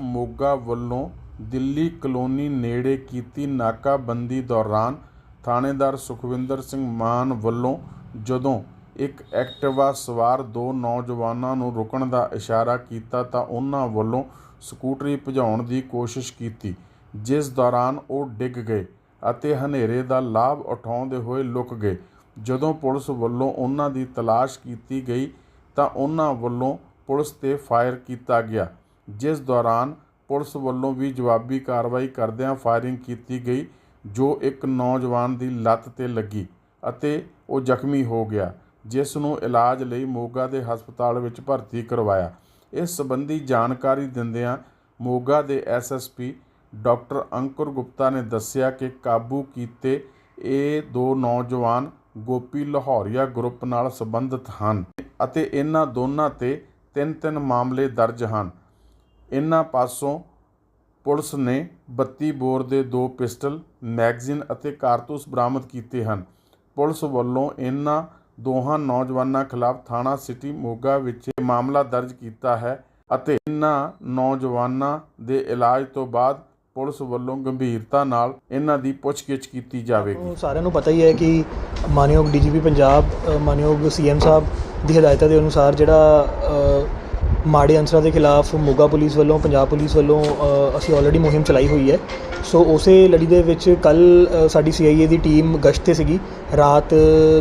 ਮੋਗਾ ਵੱਲੋਂ ਦਿੱਲੀ ਕਲੋਨੀ ਨੇੜੇ ਕੀਤੀ ਨਾਕਾਬੰਦੀ ਦੌਰਾਨ ਥਾਣੇਦਾਰ ਸੁਖਵਿੰਦਰ ਸਿੰਘ ਮਾਨ ਵੱਲੋਂ ਜਦੋਂ ਇੱਕ ਐਕਟਿਵਾ ਸਵਾਰ ਦੋ ਨੌਜਵਾਨਾਂ ਨੂੰ ਰੁਕਣ ਦਾ ਇਸ਼ਾਰਾ ਕੀਤਾ ਤਾਂ ਉਹਨਾਂ ਵੱਲੋਂ ਸਕੂਟਰੀ ਭਜਾਉਣ ਦੀ ਕੋਸ਼ਿਸ਼ ਕੀਤੀ, ਜਿਸ ਦੌਰਾਨ ਉਹ ਡਿੱਗ ਗਏ ਅਤੇ ਹਨੇਰੇ ਦਾ ਲਾਭ ਉਠਾਉਂਦੇ ਹੋਏ ਲੁਕ ਗਏ। ਜਦੋਂ ਪੁਲਿਸ ਵੱਲੋਂ ਉਹਨਾਂ ਦੀ ਤਲਾਸ਼ ਕੀਤੀ ਗਈ ਤਾਂ ਉਹਨਾਂ ਵੱਲੋਂ ਪੁਲਿਸ ਤੇ ਫਾਇਰ ਕੀਤਾ ਗਿਆ। ਜਿਸ ਦੌਰਾਨ ਪੁਲਿਸ ਵੱਲੋਂ ਵੀ ਜਵਾਬੀ ਕਾਰਵਾਈ ਕਰਦਿਆਂ ਫਾਇਰਿੰਗ ਕੀਤੀ ਗਈ, ਜੋ ਇੱਕ ਨੌਜਵਾਨ ਦੀ ਲੱਤ ਤੇ ਲੱਗੀ ਅਤੇ ਉਹ ਜ਼ਖਮੀ ਹੋ ਗਿਆ, ਜਿਸ ਨੂੰ ਇਲਾਜ ਲਈ ਮੋਗਾ ਦੇ ਹਸਪਤਾਲ ਵਿੱਚ ਭਰਤੀ ਕਰਵਾਇਆ। ਇਸ ਸੰਬੰਧੀ ਜਾਣਕਾਰੀ ਦਿੰਦਿਆਂ ਮੋਗਾ ਦੇ ਐਸਐਸਪੀ ਡਾਕਟਰ ਅੰਕੁਰ ਗੁਪਤਾ ਨੇ ਦੱਸਿਆ ਕਿ ਕਾਬੂ ਕੀਤੇ ਇਹ ਦੋ ਨੌਜਵਾਨ ਗੋਪੀ ਲਾਹੌਰੀਆ ਗਰੁੱਪ ਨਾਲ ਸੰਬੰਧਿਤ ਹਨ ਅਤੇ ਇਹਨਾਂ ਦੋਨਾਂ ਤੇ ਤਿੰਨ ਤਿੰਨ ਮਾਮਲੇ ਦਰਜ ਹਨ। ਇਹਨਾਂ ਪਾਸੋਂ ਪੁਲਿਸ ਨੇ 32 ਬੋਰ ਦੇ ਦੋ ਪਿਸਟਲ ਮੈਗਜ਼ੀਨ ਅਤੇ ਕਾਰਤੂਸ ਬਰਾਮਦ ਕੀਤੇ ਹਨ। ਪੁਲਿਸ ਵੱਲੋਂ ਇਹਨਾਂ ਦੋਹਾਂ ਨੌਜਵਾਨਾਂ ਖਿਲਾਫ ਥਾਣਾ ਸਿਟੀ ਮੋਗਾ ਵਿੱਚ ਮਾਮਲਾ ਦਰਜ ਕੀਤਾ ਹੈ ਅਤੇ ਇਹਨਾਂ ਨੌਜਵਾਨਾਂ ਦੇ ਇਲਾਜ ਤੋਂ ਬਾਅਦ ਪੁਲਿਸ ਵੱਲੋਂ ਗੰਭੀਰਤਾ ਨਾਲ ਇਹਨਾਂ ਦੀ ਪੁੱਛਗਿੱਛ ਕੀਤੀ ਜਾਵੇਗੀ। ਸਾਰਿਆਂ ਨੂੰ ਪਤਾ ਹੀ ਹੈ ਕਿ ਮਾਨਯੋਗ ਡੀਜੀਪੀ ਪੰਜਾਬ ਅ, ਮਾਨਯੋਗ ਸੀਐਮ ਸਾਹਿਬ ਦੀ ਹਦਾਇਤਾਂ ਦੇ ਅਨੁਸਾਰ ਜਿਹੜਾ ਮਾੜੇ ਅਨਸਰਾਂ ਦੇ ਖਿਲਾਫ ਮੋਗਾ ਪੁਲਿਸ ਵੱਲੋਂ, ਪੰਜਾਬ ਪੁਲਿਸ ਵੱਲੋਂ ਅਸੀਂ ਆਲਰੇਡੀ ਮੁਹਿੰਮ ਚਲਾਈ ਹੋਈ ਹੈ। ਸੋ ਉਸੇ ਲੜੀ ਦੇ ਵਿੱਚ ਕੱਲ ਸਾਡੀ ਸੀਆਈਏ ਦੀ ਟੀਮ ਗਸ਼ਤ ਤੇ ਸੀਗੀ। ਰਾਤ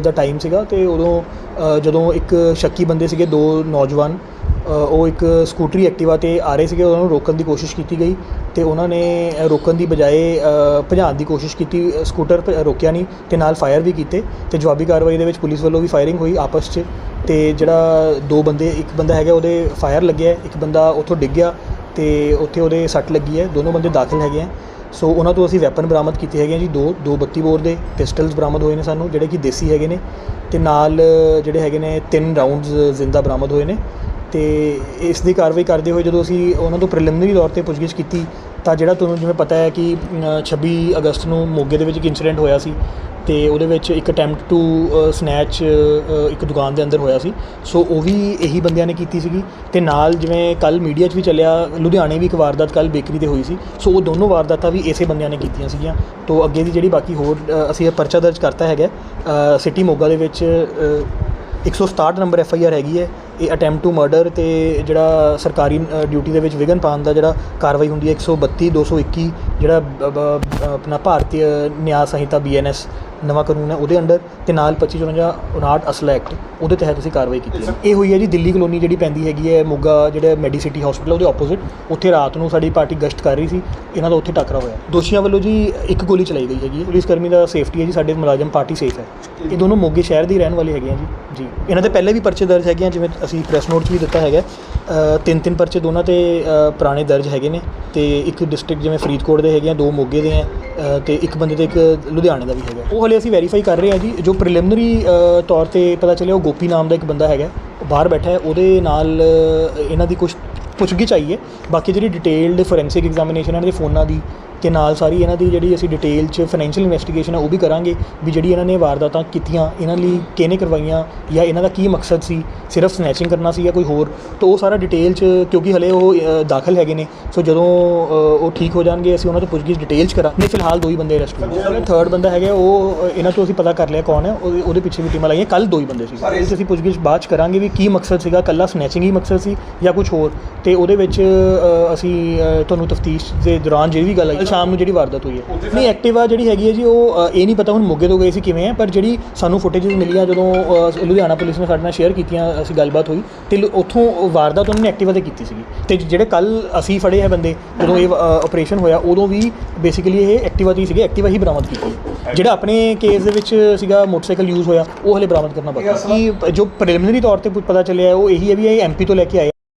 ਦਾ ਟਾਈਮ ਸੀਗਾ ਤੇ ਉਦੋਂ ਜਦੋਂ ਇੱਕ ਸ਼ੱਕੀ ਬੰਦੇ ਸੀਗੇ, ਦੋ ਨੌਜਵਾਨ ਉਹ ਇੱਕ ਸਕੂਟਰੀ ਐਕਟਿਵਾ ਤੇ ਆ ਰਹੇ ਸੀਗੇ। ਉਹਨਾਂ ਨੂੰ ਰੋਕਣ ਦੀ ਕੋਸ਼ਿਸ਼ ਕੀਤੀ ਗਈ। ਅਤੇ ਉਹਨਾਂ ਨੇ ਰੋਕਣ ਦੀ ਬਜਾਏ ਭਜਾਉਣ ਦੀ ਕੋਸ਼ਿਸ਼ ਕੀਤੀ ਸਕੂਟਰ ਭ- ਰੋਕਿਆ ਨਹੀਂ ਅਤੇ ਨਾਲ ਫਾਇਰ ਵੀ ਕੀਤੇ ਅਤੇ ਜਵਾਬੀ ਕਾਰਵਾਈ ਦੇ ਵਿੱਚ ਪੁਲਿਸ ਵੱਲੋਂ ਵੀ ਫਾਇਰਿੰਗ ਹੋਈ ਆਪਸ 'ਚ ਅਤੇ ਜਿਹੜਾ ਦੋ ਬੰਦੇ, ਇੱਕ ਬੰਦਾ ਹੈਗਾ ਉਹਦੇ ਫਾਇਰ ਲੱਗਿਆ, ਇੱਕ ਬੰਦਾ ਉੱਥੋਂ ਡਿੱਗ ਗਿਆ ਤੇ ਉੱਥੇ ਉਹਦੇ ਸੱਟ ਲੱਗੀ ਹੈ, ਦੋਨੋਂ ਬੰਦੇ ਦਾਖਲ ਹੈਗੇ ਹੈ। ਸੋ ਉਹਨਾਂ ਤੋਂ ਅਸੀਂ ਵੈਪਨ ਬਰਾਮਦ ਕੀਤੇ ਹੈਗੇ ਆ ਜੀ, ਦੋ ਦੋ 32 ਬੋਰ ਦੇ ਪਿਸਟਲਸ ਬਰਾਮਦ ਹੋਏ ਨੇ ਸਾਨੂੰ, ਜਿਹੜੇ ਕਿ ਦੇਸੀ ਹੈਗੇ ਨੇ ਤੇ ਨਾਲ ਜਿਹੜੇ ਹੈਗੇ ਨੇ ਤਿੰਨ ਰਾਉਂਡਸ ਜ਼ਿੰਦਾ ਬਰਾਮਦ ਹੋਏ ਨੇ। ਅਤੇ ਇਸ ਦੀ ਕਾਰਵਾਈ ਕਰਦੇ ਹੋਏ ਜਦੋਂ ਅਸੀਂ ਉਹਨਾਂ ਤੋਂ ਪ੍ਰੀਲਿਮਿਨਰੀ ਤੌਰ ਤੇ ਪੁੱਛਗਿੱਛ ਕੀਤੀ ਤਾਂ ਜਿਹੜਾ ਤੁਹਾਨੂੰ ਜਿਵੇਂ ਪਤਾ ਹੈ ਕਿ ਛੱਬੀ ਅਗਸਤ ਨੂੰ ਮੋਗੇ ਦੇ ਵਿੱਚ ਇੱਕ ਇਨਸੀਡੈਂਟ ਹੋਇਆ ਸੀ ਅਤੇ ਉਹਦੇ ਵਿੱਚ ਇੱਕ ਅਟੈਂਪਟ ਟੂ ਸਨੈਚ ਇੱਕ ਦੁਕਾਨ ਦੇ ਅੰਦਰ ਹੋਇਆ ਸੀ। ਸੋ ਉਹ ਵੀ ਇਹੀ ਬੰਦਿਆਂ ਨੇ ਕੀਤੀ ਸੀਗੀ ਤੇ ਨਾਲ ਜਿਵੇਂ ਕੱਲ ਮੀਡੀਆ 'ਚ ਵੀ ਚੱਲਿਆ ਲੁਧਿਆਣੇ ਵੀ ਇੱਕ ਵਾਰਦਾਤ ਕੱਲ ਬੇਕਰੀ ਤੇ ਹੋਈ ਸੀ। ਸੋ ਉਹ ਦੋਨੋਂ ਵਾਰਦਾਤਾਂ ਵੀ ਇਸੇ ਬੰਦਿਆਂ ਨੇ ਕੀਤੀਆਂ ਸੀਗੀਆਂ। ਤੋਂ ਅੱਗੇ ਦੀ ਜਿਹੜੀ ਬਾਕੀ ਹੋਰ ਅਸੀਂ ਇਹ ਪਰਚਾ ਦਰਜ ਕਰਤਾ ਹੈਗਾ ਸਿਟੀ ਮੋਗਾ ਦੇ ਵਿੱਚ ਅ, 167 ਨੰਬਰ ਐਫ ਆਈ ਆਰ ਹੈਗੀ ਹੈ। ਇਹ ਅਟੈਂਪਟ ਟੂ ਮਰਡਰ ਤੇ ਜਿਹੜਾ ਸਰਕਾਰੀ ਡਿਊਟੀ ਦੇ ਵਿੱਚ ਵਿਘਨ ਪਾਉਣ ਦਾ ਜਿਹੜਾ ਕਾਰਵਾਈ ਹੁੰਦੀ ਹੈ 132 221 ਜਿਹੜਾ ਬ- ਬ- ਆਪਣਾ ਭਾਰਤੀ ਨਿਆਂ ਸੰਹਿਤਾ ਬੀਐਨਐਸ ਨਵਾਂ ਕਾਨੂੰਨ ਹੈ ਉਹਦੇ ਅੰਡਰ ਤੇ ਨਾਲ 2554 59 ਅਸਲਾ ਐਕਟ ਉਹਦੇ ਤਹਿਤ ਅਸੀਂ ਕਾਰਵਾਈ ਕੀਤੀ ਹੈ। ਇਹ ਹੋਈ ਹੈ ਜੀ ਦਿੱਲੀ ਕਲੋਨੀ ਜਿਹੜੀ ਪੈਂਦੀ ਹੈਗੀ ਹੈ ਮੋਗਾ, ਜਿਹੜਾ ਮੈਡੀਸਿਟੀ ਹਸਪੀਟਲ ਉਹਦੇ ਆਪੋਜ਼ਿਟ ਉੱਥੇ ਰਾਤ ਨੂੰ ਸਾਡੀ ਪਾਰਟੀ ਗਸ਼ਤ ਕਰ ਰਹੀ ਸੀ, ਇਹਨਾਂ ਦਾ ਉੱਥੇ ਟੱਕਰਾ ਹੋਇਆ। ਦੋਸ਼ੀਆਂ ਵੱਲੋਂ ਜੀ ਇੱਕ ਗੋਲੀ ਚਲਾਈ ਗਈ ਹੈਗੀ ਪੁਲਿਸ ਕਰਮੀ ਦਾ ਸੇਫਟੀ ਹੈ ਜੀ, ਸਾਡੇ ਮੁਲਾਜ਼ਮ ਪਾਰਟੀ ਸੇਫ ਹੈ। ਇਹ ਦੋਨੋਂ ਮੋਗੇ ਸ਼ਹਿਰ ਦੇ ਰਹਿਣ ਵਾਲੇ ਹੈਗੇ ਆ ਜੀ। ਜੀ। ਇਹਨਾਂ ਦੇ ਪਹਿਲੇ ਵੀ ਪਰਚੇ ਦਰਜ ਹੈਗੇ ਆ, ਜਿਵੇਂ ਅਸੀਂ ਪ੍ਰੈਸ ਨੋਟ 'ਚ ਵੀ ਦਿੱਤਾ ਹੈਗਾ ਤਿੰਨ ਤਿੰਨ ਪਰਚੇ ਦੋਨਾਂ ਤੇ ਪੁਰਾਣੇ ਦਰਜ ਹੈਗੇ ਨੇ ਤੇ ਇੱਕ ਡਿਸਟ੍ਰਿਕਟ ਜਿਵੇਂ ਫਰੀਦਕੋਟ ਦੇ ਹੈਗੇ ਆ, ਦੋ ਮੋਗੇ ਦੇ ਆ। ਤੇ ਇੱਕ ਬੰਦੇ ਤੇ ਇੱਕ ਲੁਧਿਆਣੇ ਦਾ ਵੀ ਹੈਗਾ। ਉਹ ਹਲੇ ਅਸੀਂ ਵੈਰੀਫਾਈ ਕਰ ਰਹੇ ਹਾਂ ਜੀ, ਜੋ ਪ੍ਰੀਲਿਮਿਨਰੀ ਤੌਰ ਤੇ ਪਤਾ ਚੱਲਿਆ ਉਹ ਗੋਪੀ ਨਾਮ ਦਾ ਇੱਕ ਬੰਦਾ ਹੈਗਾ। ਬਾਹਰ ਬੈਠਾ ਹੈ, ਉਹਦੇ ਨਾਲ ਇਹਨਾਂ ਦੀ ਕੁਝ ਪੁੱਛਗਿੱਛ ਚਾਹੀਏ ਬਾਕੀ ਜਿਹੜੀ ਡਿਟੇਲਡ ਫੋਰੈਂਸਿਕ ਐਗਜ਼ਾਮੀਨੇਸ਼ਨ ਇਹਨਾਂ ਦੇ ਫੋਨਾਂ ਦੀ ਤੇ ਨਾਲ ਸਾਰੀ ਇਹਨਾਂ ਦੀ ਜਿਹੜੀ ਅਸੀਂ ਡਿਟੇਲ 'ਚ ਫਾਈਨੈਂਸ਼ੀਅਲ ਇਨਵੈਸਟੀਗੇਸ਼ਨ ਹੈ ਉਹ ਵੀ ਕਰਾਂਗੇ ਵੀ ਜਿਹੜੀ ਇਹਨਾਂ ਨੇ ਵਾਰਦਾਤਾਂ ਕੀਤੀਆਂ ਇਹਨਾਂ ਲਈ ਕਿਹਨੇ ਕਰਵਾਈਆਂ ਜਾਂ ਇਹਨਾਂ ਦਾ ਕੀ ਮਕਸਦ ਸੀ ਸਿਰਫ ਸਨੈਚਿੰਗ ਕਰਨਾ ਸੀ ਜਾਂ ਕੋਈ ਹੋਰ। ਤਾਂ ਉਹ ਸਾਰਾ ਡਿਟੇਲ 'ਚ ਕਿਉਂਕਿ ਹਲੇ ਉਹ ਦਾਖਲ ਹੈਗੇ ਨੇ ਸੋ ਜਦੋਂ ਉਹ ਠੀਕ ਹੋ ਜਾਣਗੇ ਅਸੀਂ ਉਹਨਾਂ ਤੋਂ ਪੁੱਛਗਿੱਛ ਡਿਟੇਲ 'ਚ ਕਰਾਂਗੇ। ਫਿਲਹਾਲ ਦੋ ਹੀ ਬੰਦੇ ਅਰੈਸਟ ਹੋਏ। ਥਰਡ ਬੰਦਾ ਹੈਗਾ ਉਹ ਇਹਨਾਂ ਤੋਂ ਅਸੀਂ ਪਤਾ ਕਰ ਲਿਆ ਕੌਣ ਹੈ ਉਹਦੇ ਪਿੱਛੇ ਵੀ ਟੀਮਾਂ ਲਾਈਆਂ ਕੱਲ ਦੋ ਹੀ ਬੰਦੇ ਸੀ। ਅਸੀਂ ਪੁੱਛਗਿੱਛ ਬਾਅਦ 'ਚ ਕਰਾਂਗੇ ਵੀ ਕੀ ਮਕਸਦ ਸੀਗਾ ਕੱਲਾ ਸਨੈਚਿੰਗ ਹੀ ਮਕਸਦ ਸੀ ਜਾਂ ਕੁਝ ਹੋਰ। ਤੇ ਉਹਦੇ ਵਿੱਚ ਅਸੀਂ ਤੁਹਾਨੂੰ ਤਫਤੀਸ਼ ਦੇ ਦੌਰਾਨ ਜਿਹੜੀ ਵੀ ਗੱਲ ਆਈ ਸ਼ਾਮ ਨੂੰ ਜਿਹੜੀ ਵਾਰਦਾਤ ਹੋਈ ਹੈ। ਨਹੀਂ ਐਕਟਿਵਾ ਜਿਹੜੀ ਹੈਗੀ ਹੈ ਜੀ ਉਹ ਇਹ ਨਹੀਂ ਪਤਾ ਹੁਣ ਮੋਗੇ ਤੋਂ ਗਏ ਸੀ ਕਿਵੇਂ ਹੈ ਪਰ ਜਿਹੜੀ ਸਾਨੂੰ ਫੁਟੇजेस ਮਿਲੀਆਂ ਜਦੋਂ ਲੁਧਿਆਣਾ ਪੁਲਿਸ ਨੇ ਸਾਡੇ ਨਾਲ ਸ਼ੇਅਰ ਕੀਤੀਆਂ ਅਸੀਂ ਗੱਲਬਾਤ ਹੋਈ ਤੇ ਉੱਥੋਂ ਵਾਰਦਾਤ ਉਹਨਾਂ ਨੇ ਐਕਟਿਵਾ ਤੇ ਕੀਤੀ ਸੀਗੀ। ਤੇ ਜਿਹੜੇ ਕੱਲ ਅਸੀਂ ਫੜੇ ਹੈ ਬੰਦੇ ਜਦੋਂ ਇਹ ਆਪਰੇਸ਼ਨ ਹੋਇਆ ਉਦੋਂ ਵੀ ਬੇਸਿਕਲੀ ਇਹ ਐਕਟਿਵਾ ਤੇ ਸੀਗੇ ਐਕਟਿਵਾ ਹੀ ਬਰਾਮਦ ਕੀਤੀ ਜਿਹੜਾ ਆਪਣੇ ਕੇਸ ਦੇ ਵਿੱਚ ਸੀਗਾ ਮੋਟਰਸਾਈਕਲ ਯੂਜ਼ ਹੋਇਆ ਉਹ ਹਲੇ ਬਰਾਮਦ ਕਰਨਾ ਬਾਕੀ ਜੋ ਪ੍ਰੀਲਿਮਿਨਰੀ ਤੌਰ ਤੇ ਪੁ- ਪਤਾ ਚੱਲਿਆ ਉਹ ਇਹੀ ਹੈ ਵੀ ਇਹ ਐਮਪੀ ਤੋਂ ਲੈ ਕੇ ਆਏ